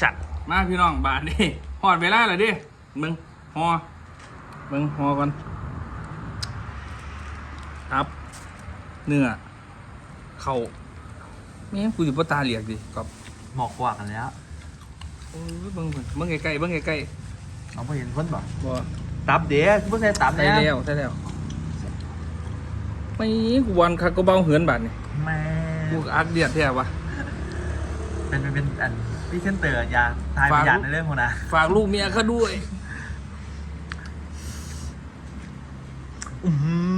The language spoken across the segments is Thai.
ชัดมาพี่น้องบาทนี่หอดเวลาเลยดิมึงหอมึงหอก่อนครับ เนื้อ เข่าแม่งกูอยู่ปตาเหลียกดิกับหมอกกว่ากันแล้วโอ้ยเบิ่งเบิ่งเบิ่งใกล้ๆเบิ่งใกล้เอาไปเห็นคนบอกๆบ่ตับเดี๋ยวคุณผู้ชายตับใช่เนี่ยแล้วใช่แล้วไม่กูวันคักก็เบาเหือนบาทนี่แม่กูอักเดียดแท้วะ เป็นเป็นเป็นอันพี่เซนเตอร์ยาทายฝากประหยัดในเรื่องของนะฝากลูกเมียเขาด้วย อื้อหือ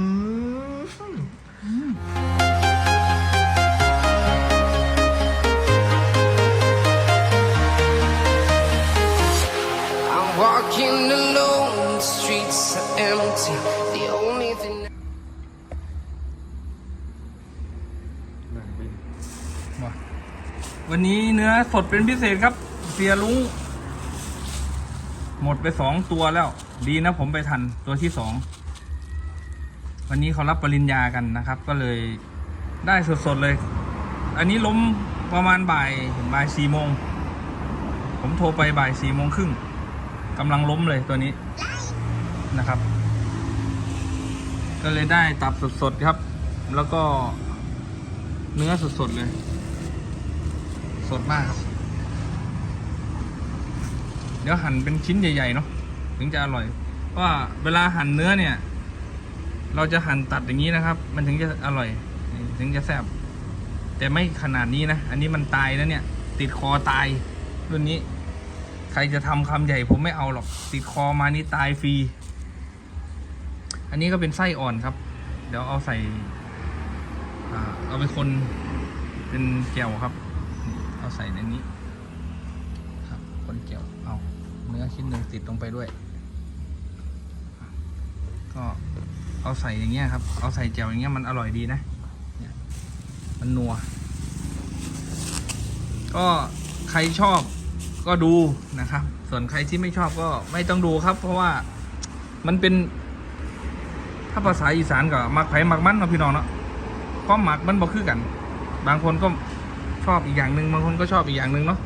วันนี้เนื้อสดเป็นพิเศษครับ เสียลุงหมดไปสองตัวแล้ว ดีนะผมไปทันตัวที่สองวันนี้เขารับปริญญากันนะครับ ก็เลยได้สดๆเลย อันนี้ล้มประมาณบ่ายบ่ายสี่โมง ผมโทรไปบ่ายสี่โมงครึ่งกำลังล้มเลยตัวนี้นะครับ ก็เลยได้ตับสดๆครับ แล้วก็เนื้อสดๆเลย สดมากครับ เดี๋ยวหั่นเป็นชิ้นใหญ่ๆเนาะถึงจะอร่อยเพราะว่าเวลาหั่นเนื้อเนี่ย เราจะหั่นตัดอย่างนี้นะครับ มันถึงจะอร่อย ถึงจะแซ่บแต่ไม่ขนาดนี้นะ อันนี้มันตายแล้วเนี่ย ติดคอตายรุ่นนี้ ใครจะทำคำใหญ่ผมไม่เอาหรอก ติดคอมานี่ตายฟรี อันนี้ก็เป็นไส้อ่อนครับ เดี๋ยวเอาใส่อ่าเอาไปคนเป็นแก้วครับ ใส่ในนี้ครับคนแก้วเอาเนื้อชิ้นหนึ่งติดลงไปด้วย ก็เอาใส่อย่างเงี้ยครับ เอาใส่แจ่วอย่างเงี้ยมันอร่อยดีนะเนี่ยมันนัว ก็ใครชอบก็ดูนะครับ ส่วนใครที่ไม่ชอบก็ไม่ต้องดูครับ เพราะว่ามันเป็น ถ้าภาษาอีสานก็มักไผ่มักมันเนาะพี่น้องเนาะความหมักมันบ่คือกัน บางคนก็ ชอบอีกอย่างหนึ่งบางคนก็ชอบอีกอย่างหนึ่งเนาะ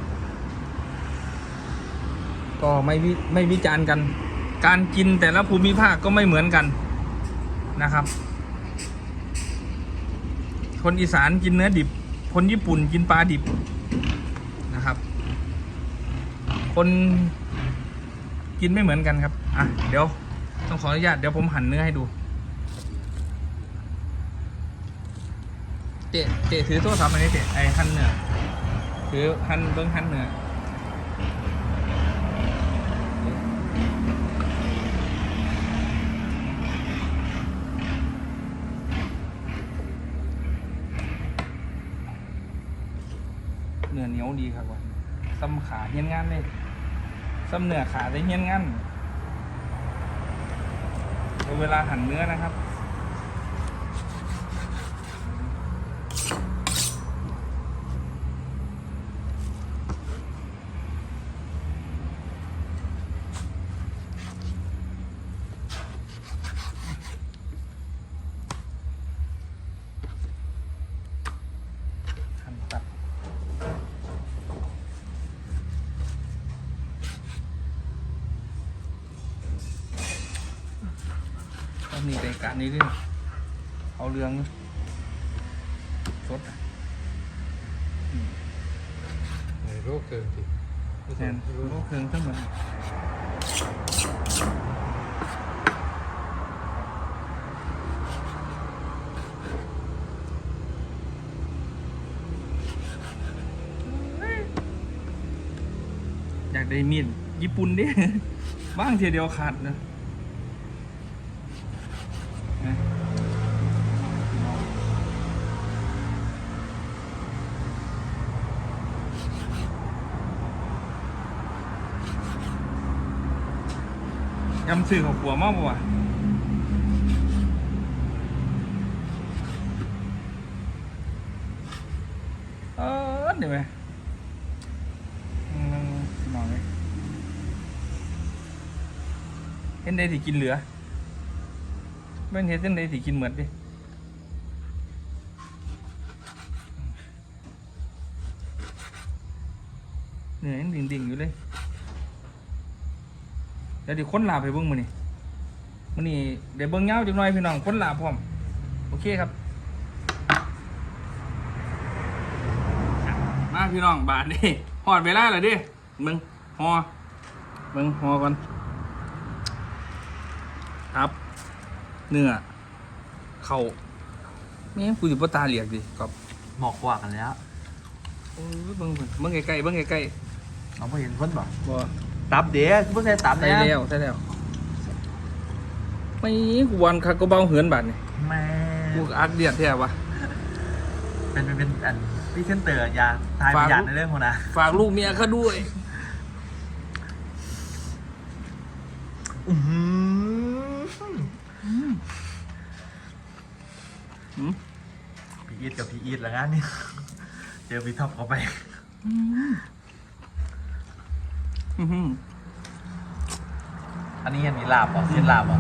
ก็ไม่ไม่วิจารณ์กัน การกินแต่ละภูมิภาคก็ไม่เหมือนกันนะครับ คนอีสานกินเนื้อดิบ คนญี่ปุ่นกินปลาดิบนะครับ คนกินไม่เหมือนกันครับ อะ เดี๋ยว ต้องขออนุญาต เดี๋ยวผมหั่นเนื้อให้ดู เตะเตะถือโทรศัพท์อันนี้เตะไอ้หั่นเนื้อถือหั่นเบิ้งหั่นเนื้อเนื้อเหนียวดีครับว่าซ้ำขาเฮียนงานเลยซ้ำเนื้อขาได้เฮียนงานเวลาหั่นเนื้อนะครับ หั่นตัด ต้องมีรายการนี้ด้วยเอาเรื่องสดในโรคเกินสิแทนโลกเคืองทั้งหมดอยากได้มีดญี่ปุ่นดิบ้างทีเดียวขาดนะ ยำสื่อของผัวมากกว่าเออเดี๋ยวไหมนอนเลยเห็นได้ที่กินเหลือไม่เห็นเส้นใดที่กินเหมือนดิเหนื่อยดิ่งๆอยู่เลย เดี๋ยวดิค้นลาบไปเบิ้งมือนี่มือนี่เดี๋ยวเบิ้งเงาจังหน่อยพี่น้องค้นลาบพร้อม โอเคครับ มาพี่น้องบาทดิหอดเวลาแล้วดิมึงหอมึงหอก่อนครับ เนื้อ เข่าแม่งกูอยู่ปตาเหลียกดิกอบหมอกกว่ากันแล้วโอ้ยเบิ้งเบิ่งเบิ้งใกล้ๆเบิ้งใกล้เราไม่เห็นคนบ่ๆบ่ ตับเดี๋ยวผู้ชายตับใช่เนี่ยแล้วใช่แล้วไม่กูวันคักก็เบาเหือนบาดนี่แม่กูก็อักเดียดแท้วะ เป็นเป็นเป็นอันพี่เซนเตอร์ยาทายฝากประหยัดในเรื่องของนะฝากลูกเมียเขาด้วย อื้อหือหืมพี่อีทกับพี่อีทแล้วกันนี่เจอพี่ท็อปเข้าไป อื้อหืออันนี้อันนี้ลาบเหรอเส้นลาบเหรอ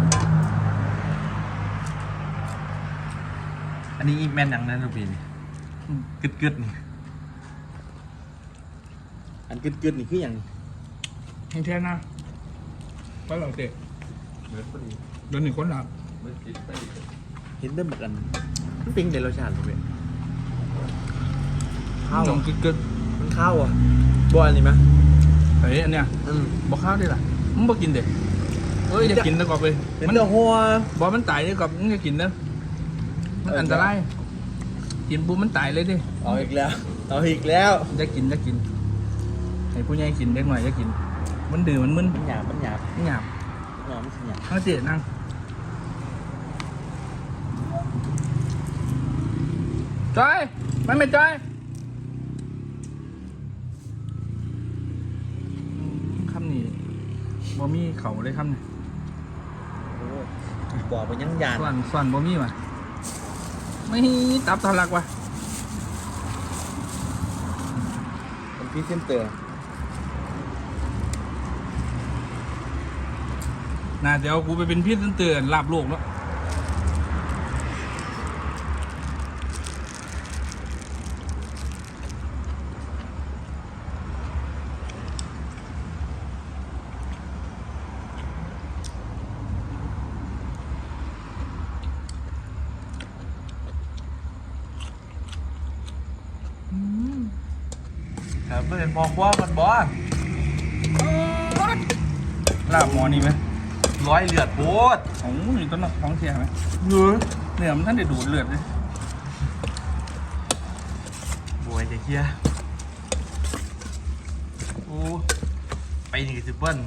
อันนี้อีแมนอย่างนั้นทุกปีนี่อืมกึดกึดๆนี่อันกึดกึดๆนี่คืออย่างนี้ไม่ใช่นะไปหลังเตะเดินหนึ่งคนหลับเห็นได้เหมือนกันมันปิ้งในรสชาติเลยเว้ยข้าวลองกึดกึดมันข้าวอะบอันนี้ไหมเฮ้ยอันเนี้ยอืมบอกข้าวได้ล่ะมึงบอกกินเด็กเอ้ยอย่ากินนะกอบเลยเห็นมันแต่หัว บอกมันตายเลยกอบมึงอย่ากินนะมันอันตราย กินปุ๊บมันตายเลยดิเอาอีกแล้ว เอาอีกแล้วอย่ากินอย่ากินให้ผู้ใหญ่กินเด็กหน่อยอย่ากิน มันดื้อมันมึนมันหยาบมันหยาบไม่หยาบหยาบมันหยาบนั่งเจ็นั่งจอยมันไม่จอยคำนี้ บ่มีเขาเลยคำนี้โอ้บอกไปยังหยาบส่วนส่วนบ่มีว่ะไม่ตับทะลักว่ะเป็นพี่เซนเตอร์น่าจะเอากูไปเป็นพี่เตือนๆลาบโลกแล้ว ครับเพื่อนพอคว้ามันบอสลาบหมอนี่ไหมร้อยเลือดโบดโอ้ยต้นนกท้องเสียไหมเนื้อเนื้อมันท่านได้ดูดเลือดเลยบวยจะเคลียร์โอ้ไปนี่สิเปิ้ล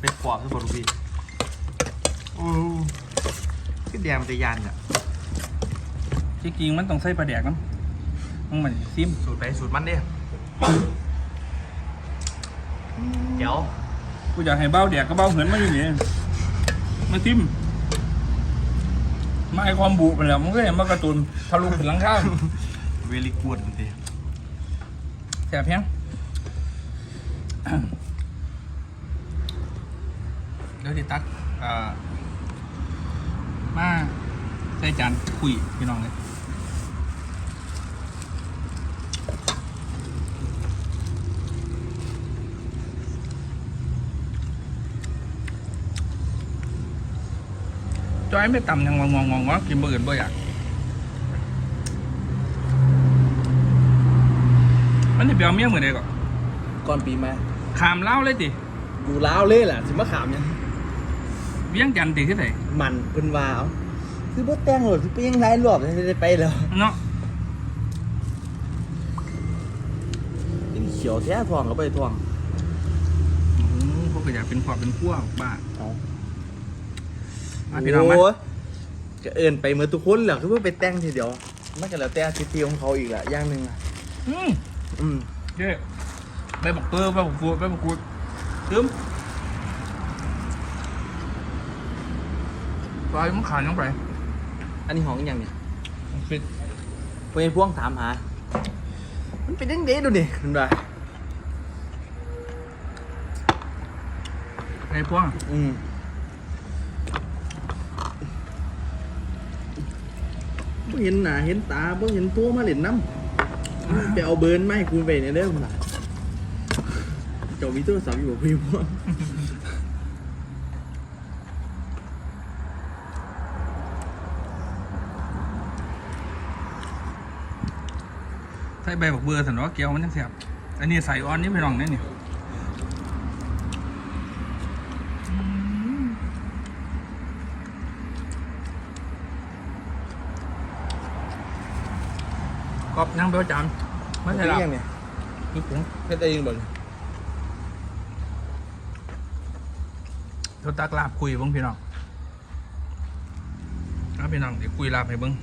เป็นปอบทุกคนลูกพี่โอ้ก็แดงมันจะยันอะที่จริงมันต้องใส่ปลาแดกน้ำมันเหมือนซิมสูตรไปสูตรมันเด้ เดี๋ยวกูอยากให้เบ้าแดกก็เบ้าเหินมาอยู่นี่มาซิมมาไอความบุไปแล้วมันก็เห็นมากระตุนทะลุถึงหลังข้างเวลีกูดมันเด้แสบเพียงเดี๋ยวติตักอ่ามาใส่จานคุยพี่น้องเลย จอยไม่ต่ำยังงองงองงอกินเบอร์อื่นบ่อยากมันจะเปียวเมียเหมือนเดิมก่อนก่อนปีมาขามเล่าวเลยติอยู่ลาวเลยแหละสิมาขามยังเวียงจันทร์ติที่ไหนมันเพิ่นว่าเอาคือบ่แต่งหรอกสิไปยังไงรอบจะได้ไปแล้วเนาะเป็นเขียวแท้ทองก็ไปทองอืมพวกก็อยากเป็นขอบเป็นขั้วบ้าเอา มาพี่น้องมา โยจะเอินไปเหมือนทุกคนแหละคือว่าไปแต่งทีเดียวมันก็แล้วแต่สิทธิของเขาอีกแหละอย่างหนึงอะอืมอืมเย้ใบบักเตอร์ใบบักกูดใบบักกูดซึมปลายมันขาดยังไปอันนี้ของอหย่างเนี่ยฟิตเพื่อนพวงถามหา มันเป็นยังไงดูดิคุณว่าในพวงอืม บ่เห็นหน้าเห็นตาบ่เห็นตัวมาเล่นน้ำไปเอาเบิร์นมาให้คุณไปในเด้อคุณ่ะจ้ามีโทรศัพท์อยู่บ่พี่พ่อใส่ใบบักเบือสันว่าเกี๊ยวมันยังแสบอันนี้ใส่ออนนี่ไปลองนี่นี่ก อบยังเบลจานไม่ใช่หรอเนี่ยคือผมเฮ็ดเองบ่เขาตักลาบคุยเบ้างพี่น้องเอาพี่น้องเดี๋ยวคุยลาบให้เบิ้ง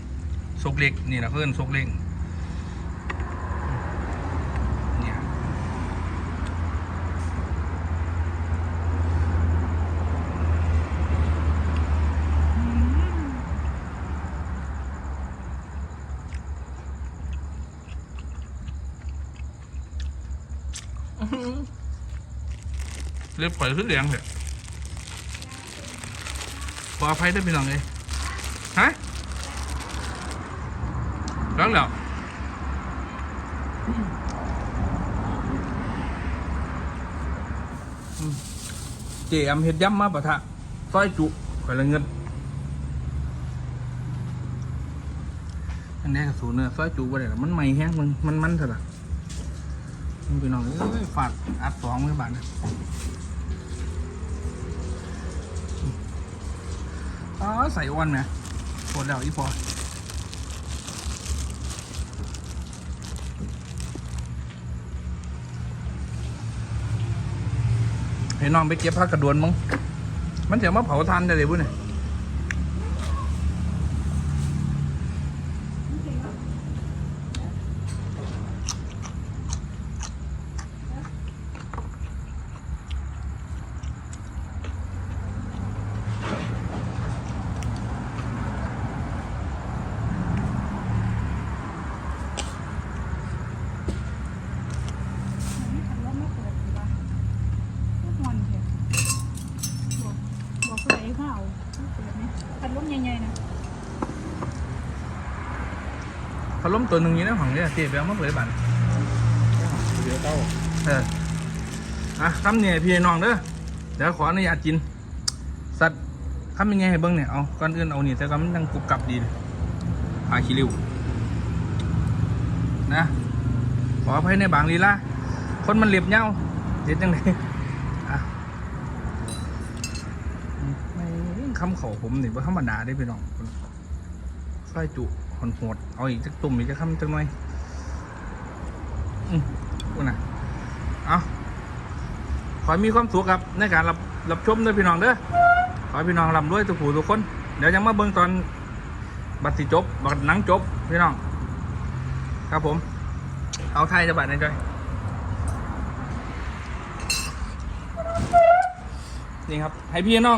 ซกเล็กนี่นะเพื่อนซกเล็ก เรียบปล่อยขึ้นเลี้ยงเลยขออภัยด้วยพี่น้องเลยฮะร้องแล้วอืมเจอำเห็ดย่ำมาปะทะซอยจุข่อยละเงินอันนี้กับสูนเนื้อซอยจุบ่ได้หรอมันใหม่แห้งมันมันมันเถอะล่ะ พี่น้องเอ้ยฝาดอัดสองมือบาทนะอ๋อใส่อ้วนไหมปวดแล้วอีพอให้น้องไปเก็บผักกระดวนมั้งมันจะมาเผาทันได้เลยบุ้นเนี่ย บอกบอกผู้ใหญ่ให้เขาเอาเปิดไหมพัดลมใหญ่ๆนะ พั ดลมตัวหนึ่งนี้นะของเนี่ยเจ๊ไปเอามาเปิดบันเดี๋ยวเต้าเอออะคำเนี่ยพี่น้องเด้อเดี๋ยวขออนุญาตกิน สัตว์คำยังไงให้เบิ้งเนี่ยเอาก่อนอื่นเอานี่แต่ก็มันยังกรุบกรับดีเลยพาคิริวนะขออภัยในบางลีลาคนมันเรียบเง่าเห็นจังไงอะไม่คำเขาผมนี่ว่าธรรมดาได้พี่น้องไส้จุ หอนโหดเอาอีกจักตุ่มอีกจักคำจักหน่อยอืมกูนะเอาขอมีความสุขครับในการรับรับชมด้วยพี่น้องเด้อขอพี่น้องร่ำรวยทุกผู้ทุกคน เดี๋ยวยังมาเบิ่งตอนบัตรสิจบ บัตรหนังจบพี่น้อง ครับผม เอาไทยจะบัตรในจอยนี่ครับ ให้พี่น้อง